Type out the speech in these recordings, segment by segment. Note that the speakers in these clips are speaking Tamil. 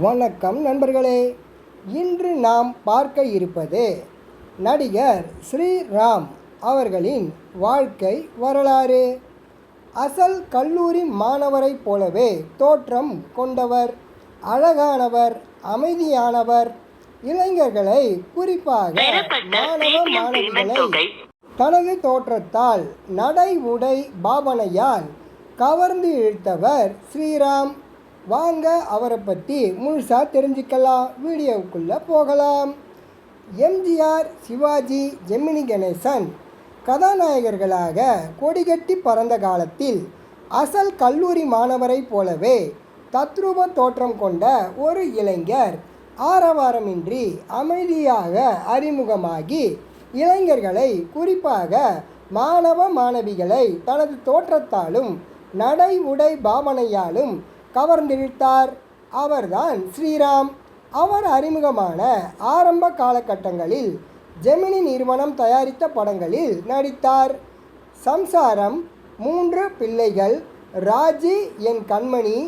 வணக்கம் நண்பர்களே. இன்று நாம் பார்க்க இருப்பது நடிகர் ஸ்ரீராம் அவர்களின் வாழ்க்கை வரலாறு. அசல் கல்லூரி மாணவரைப் போலவே தோற்றம் கொண்டவர் அழகானவர் அமைதியானவர் இளைஞர்களை குறிப்பாக மாணவ மாணவிகளை தனது தோற்றத்தால் நடை உடை பாவனையால் கவர்ந்து இழுத்தவர் ஸ்ரீராம். வாங்க அவரை பற்றி முழுசாக தெரிஞ்சுக்கலாம். வீடியோவுக்குள்ளே போகலாம். எம்ஜிஆர் சிவாஜி ஜெமினி கணேசன் கதாநாயகர்களாக கொடிகட்டி பறந்த காலத்தில் அசல் கல்லூரி மாணவரைப் போலவே தத்ரூப தோற்றம் கொண்ட ஒரு இளைஞர் ஆரவாரமின்றி அமைதியாக அறிமுகமாகி இளைஞர்களை குறிப்பாக மாணவ மாணவிகளை தனது தோற்றத்தாலும் நடை உடை பாவனையாலும் கவர்ந்திழுத்தார் அவர்தான் ஸ்ரீராம். அவர் அறிமுகமான ஆரம்ப காலகட்டங்களில் ஜெமினி நிறுவனம் தயாரித்த படங்களில் நடித்தார். சம்சாரம் மூன்று பிள்ளைகள் ராஜி என் கண்மணி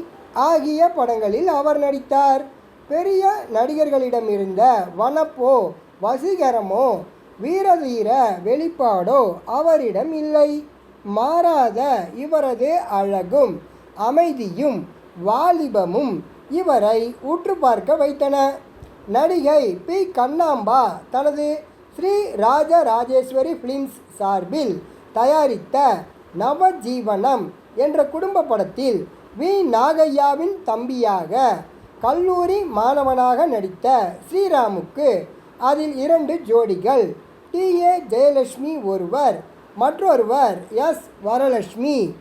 ஆகிய படங்களில் அவர் நடித்தார். பெரிய நடிகர்களிடமிருந்த வனப்போ வசீகரமோ வீரதீர வெளிப்பாடோ அவரிடம் இல்லை. மாறாத இவரது அழகும் அமைதியும் வாலிபமும் இவரை உற்று பார்க்க வைத்தன. நடிகை பி. கண்ணாம்பா தனது ஸ்ரீ ராஜராஜேஸ்வரி ஃபிலிம்ஸ் சார்பில் தயாரித்த நவஜீவனம் என்ற குடும்ப படத்தில் வி. நாகையாவின் தம்பியாக கல்லூரி மாணவனாக நடித்த ஸ்ரீராமுக்கு அதில் இரண்டு ஜோடிகள். டி. ஏ. ஜெயலட்சுமி ஒருவர் மற்றொருவர் S. Varalakshmi.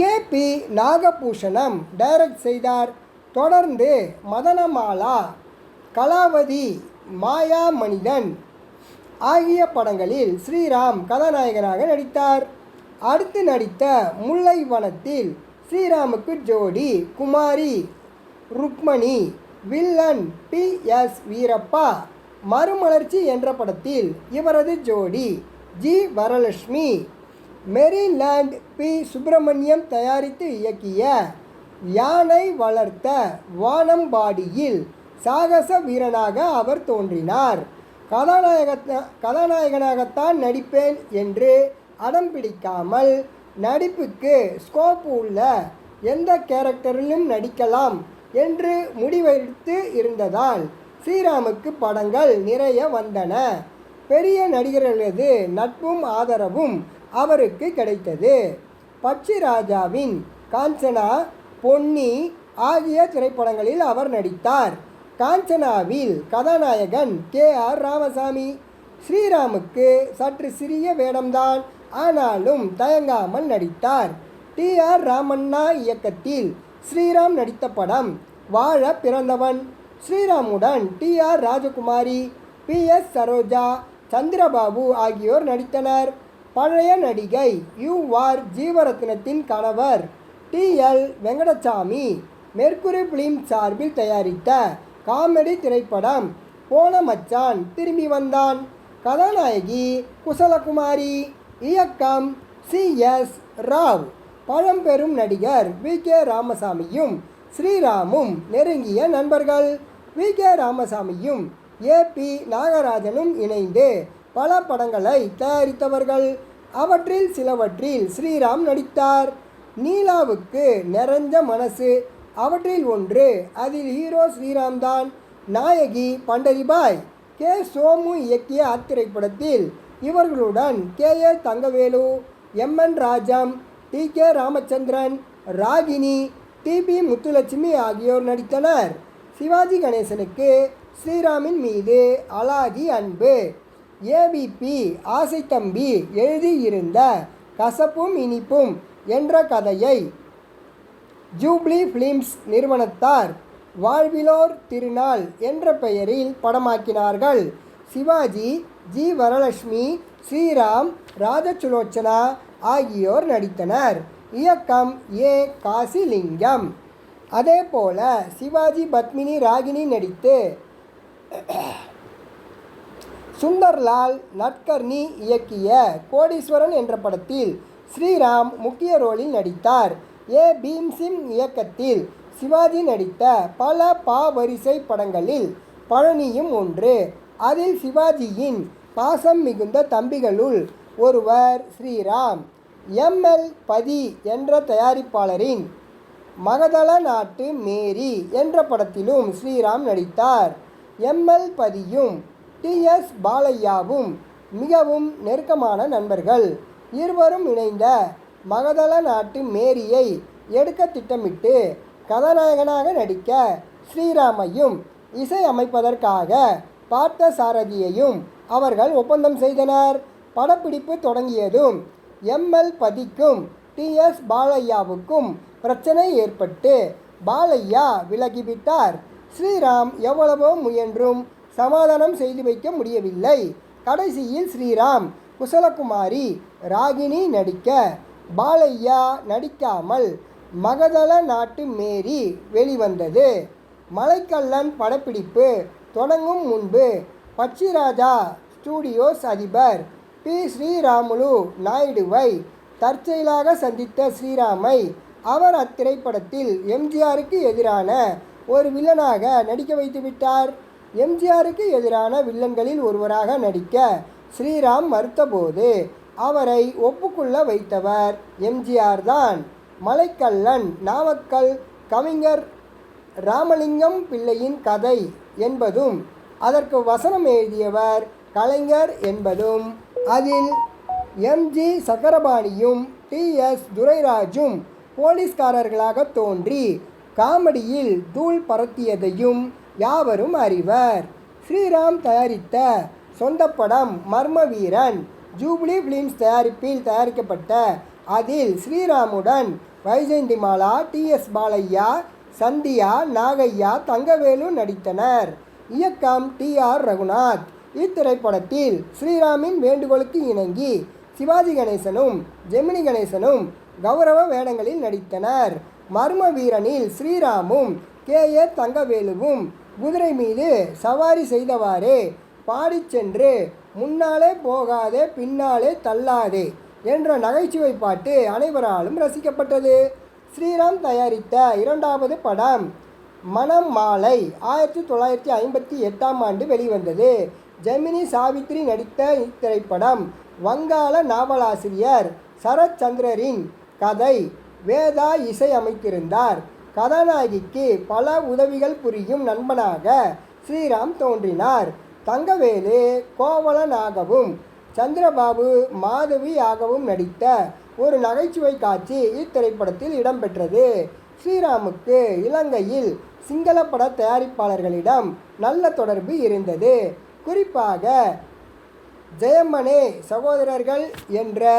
K P Nagabhushanam direct செய்தார். தொடர்ந்து மதனமாலா கலாவதி மாயா மனிதன் ஆகிய படங்களில் ஸ்ரீராம் கதாநாயகனாக நடித்தார். அடுத்து நடித்த முல்லை வனத்தில் ஸ்ரீராமுக்கு ஜோடி Kumari Rukmani villain P S Veerappa Marumalarchi என்ற படத்தில் இவரது ஜோடி G Varalakshmi Maryland P. Subramaniam தயாரித்து இயக்கிய யானை வளர்த்த வானம்பாடியில் சாகச வீரனாக அவர் தோன்றினார். கதாநாயக கதாநாயகனாகத்தான் நடிப்பேன் என்று அடம் பிடிக்காமல் நடிப்புக்கு ஸ்கோப் உள்ள எந்த கேரக்டரிலும் நடிக்கலாம் என்று முடிவெடுத்து இருந்ததால் ஸ்ரீராமுக்கு படங்கள் நிறைய வந்தன. பெரிய நடிகர்களது நட்பும் ஆதரவும் அவருக்கு கிடைத்தது. பட்சிராஜாவின் காஞ்சனா பொன்னி ஆகிய திரைப்படங்களில் அவர் நடித்தார். காஞ்சனாவில் கதாநாயகன் கே ஆர் ராமசாமி. ஸ்ரீராமுக்கு சற்று சிறிய வேடம்தான் ஆனாலும் தயங்காமல் நடித்தார். டி ஆர் ராமண்ணா இயக்கத்தில் ஸ்ரீராம் நடித்த படம் வாழ பிறந்தவன். ஸ்ரீராமுடன் T R Rajakumari P S Saroja Chandrababu ஆகியோர் நடித்தனர். பழைய நடிகை யூ ஆர் ஜீவரத்னத்தின் கணவர் T L Venkatasamy Mercury film சார்பில் தயாரித்த காமெடி திரைப்படம் போன மச்சான் திரும்பி வந்தான். கதாநாயகி குசலகுமாரி இயக்கம் சி எஸ் ராவ். பழம்பெரும் நடிகர் வி கே ராமசாமியும் ஸ்ரீராமும் நெருங்கிய நண்பர்கள். வி கே ராமசாமியும் ஏ பி நாகராஜனும் இணைந்து பல படங்களை தயாரித்தவர்கள். அவற்றில் சிலவற்றில் ஸ்ரீராம் நடித்தார். நீலாவுக்கு நிறைஞ்ச மனசு. அவற்றில் ஒன்று அதில் ஹீரோ ஸ்ரீராம் தான். நாயகி பண்டரிபாய் கே. சோமு இயக்கிய அத்திரைப்படத்தில் இவர்களுடன் K. A. Thangavelu M. N. Rajam T. K. Ramachandran Ragini T. P. Muthulakshmi ஆகியோர் நடித்தனர். சிவாஜி கணேசனுக்கு ஸ்ரீராமின் மீது அலாதி அன்பு. ஏபிபி ஆசை தம்பி எழுதியிருந்த கசப்பும் இனிப்பும் என்ற கதையை ஜூப்ளி ஃபிலிம்ஸ் நிறுவனத்தார் வாழ்விலோர் திருநாள் என்ற பெயரில் படமாக்கினார்கள். சிவாஜி ஜி வரலட்சுமி ஸ்ரீராம் ராஜசுலோச்சனா ஆகியோர் நடித்தனர். இயக்கம் ஏ காசிலிங்கம். அதே போல சிவாஜி பத்மினி ராகினி நடித்து சுந்தர்லால் நட்கர்னி இயக்கிய கோடீஸ்வரன் என்ற படத்தில் ஸ்ரீராம் முக்கிய ரோலில் நடித்தார். ஏ. பீம்சிம் இயக்கத்தில் சிவாஜி நடித்த பல பாவரிசை படங்களில் பழனியும் ஒன்று. அதில் சிவாஜியின் பாசம் மிகுந்த தம்பிகளுள் ஒருவர் ஸ்ரீராம். எம்எல் பதி என்ற தயாரிப்பாளரின் மகதள நாட்டு மேரி என்ற படத்திலும் ஸ்ரீராம் நடித்தார். எம்எல் பதியும் டிஎஸ் பாலையாவும் மிகவும் நெருக்கமான நண்பர்கள். இருவரும் இணைந்த மகதள நாட்டு மேரியை எடுக்க திட்டமிட்டு கதாநாயகனாக நடிக்க ஸ்ரீராமையும் இசை அமைப்பதற்காக பார்த்த சாரதியையும் அவர்கள் ஒப்பந்தம் செய்தனர். படப்பிடிப்பு தொடங்கியதும் எம்எல் பதிக்கும் டிஎஸ் பாலையாவுக்கும் பிரச்சனை ஏற்பட்டு பாலையா விலகிவிட்டார். ஸ்ரீராம் எவ்வளவோ முயன்றும் சமாதானம் செய்து வைக்க முடியவில்லை. கடைசியில் ஸ்ரீராம் குசலகுமாரி ராகினி நடிக்க பாலையா நடிக்காமல் மகதள நாட்டு மேரி வெளிவந்தது. மலைக்கல்லன் படப்பிடிப்பு தொடங்கும் முன்பு பச்சிராஜா ஸ்டூடியோஸ் அதிபர் பி. ஸ்ரீராமுலு நாயுடுவை தற்செயலாக சந்தித்த ஸ்ரீராமை அவர் அத்திரைப்படத்தில் எம்ஜிஆருக்கு எதிரான ஒரு வில்லனாக நடிக்க வைத்துவிட்டார். எம்ஜிஆருக்கு எதிரான வில்லன்களில் ஒருவராக நடிக்க ஸ்ரீராம் மறுத்தபோது அவரை ஒப்புக்கொள்ள வைத்தவர் எம்ஜிஆர் தான். மலைக்கல்லன் நாமக்கல் கவிஞர் ராமலிங்கம் பிள்ளையின் கதை என்பதும் அதற்கு வசனம் எழுதியவர் கலைஞர் என்பதும் அதில் எம்ஜி சக்கரபாணியும் டி. எஸ். துரைராஜும் போலீஸ்காரர்களாக தோன்றி காமெடியில் தூள் பரத்தியதையும் யாவரும் அறிவர். ஸ்ரீராம் தயாரித்த சொந்த படம் மர்ம வீரன் ஜூப்ளி ஃபிலிம்ஸ் தயாரிப்பில் தயாரிக்கப்பட்ட அதில் ஸ்ரீராமுடன் வைஜெயந்திமாலா டி எஸ் பாலையா சந்தியா நாகையா தங்கவேலு நடித்தனர். இயக்கம் டி ஆர் ரகுநாத். இத்திரைப்படத்தில் ஸ்ரீராமின் வேண்டுகோளுக்கு இணங்கி சிவாஜி கணேசனும் ஜெமினி கணேசனும் கௌரவ வேடங்களில் நடித்தனர். மர்ம வீரனில் ஸ்ரீராமும் கே ஏ தங்கவேலுவும் குதிரை மீது சவாரி செய்தவாறே பாடிச் சென்று முன்னாலே போகாதே பின்னாலே தள்ளாதே என்ற நகைச்சுவை பாட்டு அனைவராலும் ரசிக்கப்பட்டது. ஸ்ரீராம் தயாரித்த இரண்டாவது படம் மனம் மாலை ஆயிரத்தி தொள்ளாயிரத்தி ஐம்பத்தி எட்டாம் ஆண்டு வெளிவந்தது. ஜெமினி சாவித்ரி நடித்த இத்திரைப்படம் வங்காள நாவலாசிரியர் சரத்சந்திரரின் கதை வேதா இசை அமைத்திருந்தார். கதாநாயகிக்கு பல உதவிகள் புரியும் நண்பனாக ஸ்ரீராம் தோன்றினார். தங்கவேலு கோவலனாகவும் சந்திரபாபு மாதவியாகவும் நடித்த ஒரு நகைச்சுவை காட்சி இத்திரைப்படத்தில் இடம்பெற்றது. ஸ்ரீராமுக்கு இலங்கையில் சிங்கள பட தயாரிப்பாளர்களிடம் நல்ல தொடர்பு இருந்தது. குறிப்பாக ஜெயம்மனே சகோதரர்கள் என்ற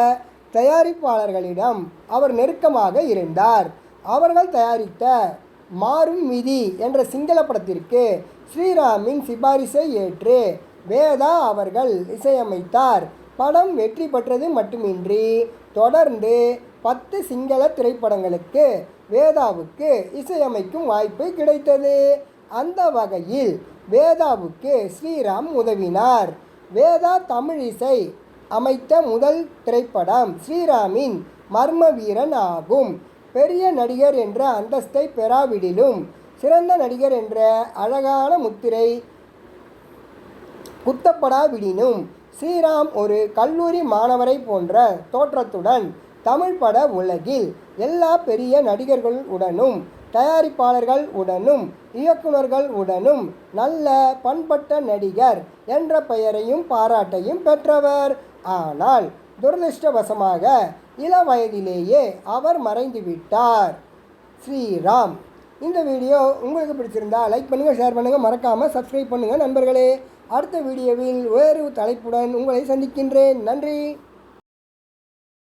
தயாரிப்பாளர்களிடம் அவர் நெருக்கமாக இருந்தார். அவர்கள் தயாரித்த மாறும் விதி என்ற சிங்கள படத்திற்கு ஸ்ரீராமின் சிபாரிசை ஏற்று வேதா அவர்கள் இசையமைத்தார். படம் வெற்றி பெற்றது மட்டுமின்றி தொடர்ந்து பத்து சிங்கள திரைப்படங்களுக்கு வேதாவுக்கு இசையமைக்கும் வாய்ப்பு கிடைத்தது. அந்த வகையில் வேதாவுக்கு ஸ்ரீராம் உதவினார். வேதா தமிழ் இசை அமைத்த முதல் திரைப்படம் ஸ்ரீராமின் மர்ம வீரன் ஆகும். பெரிய நடிகர் என்ற அந்தஸ்தை பெறாவிடிலும் சிறந்த நடிகர் என்ற அழகான முத்திரை குத்தப்படாவிடினும் ஸ்ரீராம் ஒரு கல்லூரி மாணவரை போன்ற தோற்றத்துடன் தமிழ் பட உலகில் எல்லா பெரிய நடிகர்கள் உடனும் தயாரிப்பாளர்கள் உடனும் இயக்குனர்கள் உடனும் நல்ல பண்பட்ட நடிகர் என்ற பெயரையும் பாராட்டையும் பெற்றவர். ஆனால் துரதிருஷ்டவசமாக இள வயதிலேயே அவர் மறைந்து விட்டார் ஸ்ரீராம் இந்த வீடியோ உங்களுக்கு பிடிச்சிருந்தா லைக் பண்ணுங்கள் ஷேர் பண்ணுங்கள் மறக்காமல் சப்ஸ்கிரைப் பண்ணுங்கள் நண்பர்களே. அடுத்த வீடியோவில் வேறு தலைப்புடன் உங்களை சந்திக்கின்றேன். நன்றி.